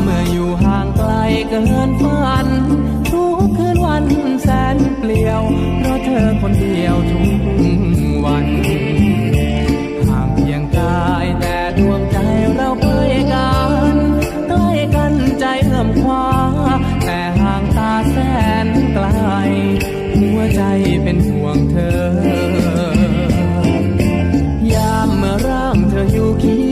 เมื่ออยู่ห่างไกลเกินฝัน ทุกคืนวันแสนเปลี่ยว เพราะเธอคนเดียวทุกวันห่างเพียงกายแต่ดวงใจเราใกล้กันใกล้กันใจเอื้อมคว้าแต่ห่างตาแสนไกล หัวใจเป็นห่วงเธอ ยามเมื่อร่างเธออยู่คีย